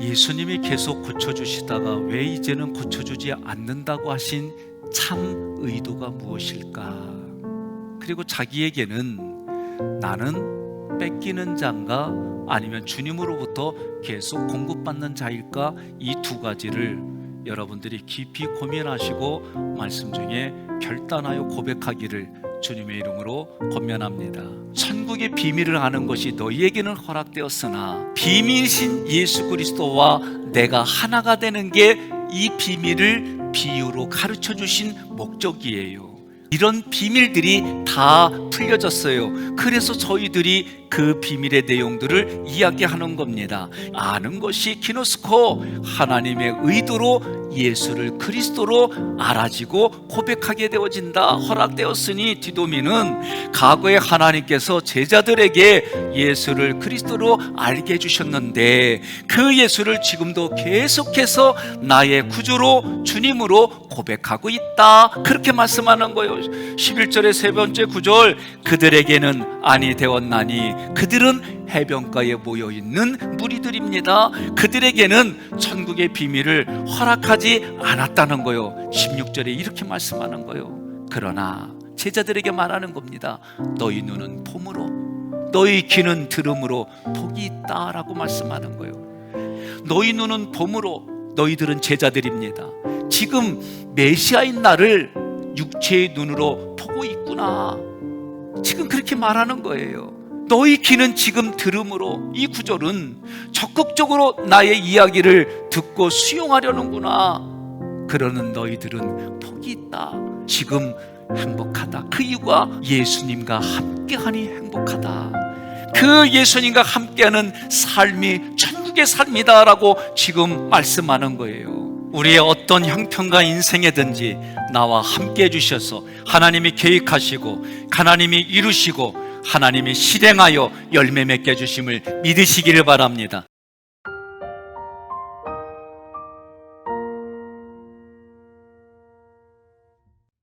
예수님이 계속 고쳐주시다가 왜 이제는 고쳐주지 않는다고 하신 참 의도가 무엇일까? 그리고 자기에게는 나는 뺏기는 자인가 아니면 주님으로부터 계속 공급받는 자일까 이 두 가지를 여러분들이 깊이 고민하시고 말씀 중에 결단하여 고백하기를 주님의 이름으로 권면합니다. 천국의 비밀을 아는 것이 너희에게는 허락되었으나 비밀이신 예수 그리스도와 내가 하나가 되는 게 이 비밀을 비유로 가르쳐 주신 목적이에요. 이런 비밀들이 다 풀려졌어요. 그래서 저희들이 그 비밀의 내용들을 이야기하는 겁니다. 아는 것이 키노스코 하나님의 의도로 예수를 그리스도로 알아지고 고백하게 되어진다. 허락되었으니 디도미는 과거에 하나님께서 제자들에게 예수를 그리스도로 알게 해주셨는데 그 예수를 지금도 계속해서 나의 구주로 주님으로 고백하고 있다. 그렇게 말씀하는 거예요. 11절의 세 번째 구절 그들에게는 아니 되었나니 그들은 해변가에 모여 있는 무리들입니다. 그들에게는 천국의 비밀을 허락하지 않았다는 거요. 16절에 이렇게 말씀하는 거요. 그러나 제자들에게 말하는 겁니다. 너희 눈은 봄으로 너희 귀는 들음으로 복이 있다라고 말씀하는 거예요. 너희 눈은 봄으로 너희들은 제자들입니다. 지금 메시아인 나를 육체의 눈으로 보고 있구나. 지금 그렇게 말하는 거예요. 너희 귀는 지금 들음으로 이 구절은 적극적으로 나의 이야기를 듣고 수용하려는구나. 그러는 너희들은 복이 있다. 지금 행복하다. 그 이유가 예수님과 함께하니 행복하다. 그 예수님과 함께하는 삶이 천국의 삶이다라고 지금 말씀하는 거예요. 우리의 어떤 형편과 인생에든지 나와 함께 해주셔서 하나님이 계획하시고 하나님이 이루시고 하나님이 실행하여 열매 맺게 해주심을 믿으시기를 바랍니다.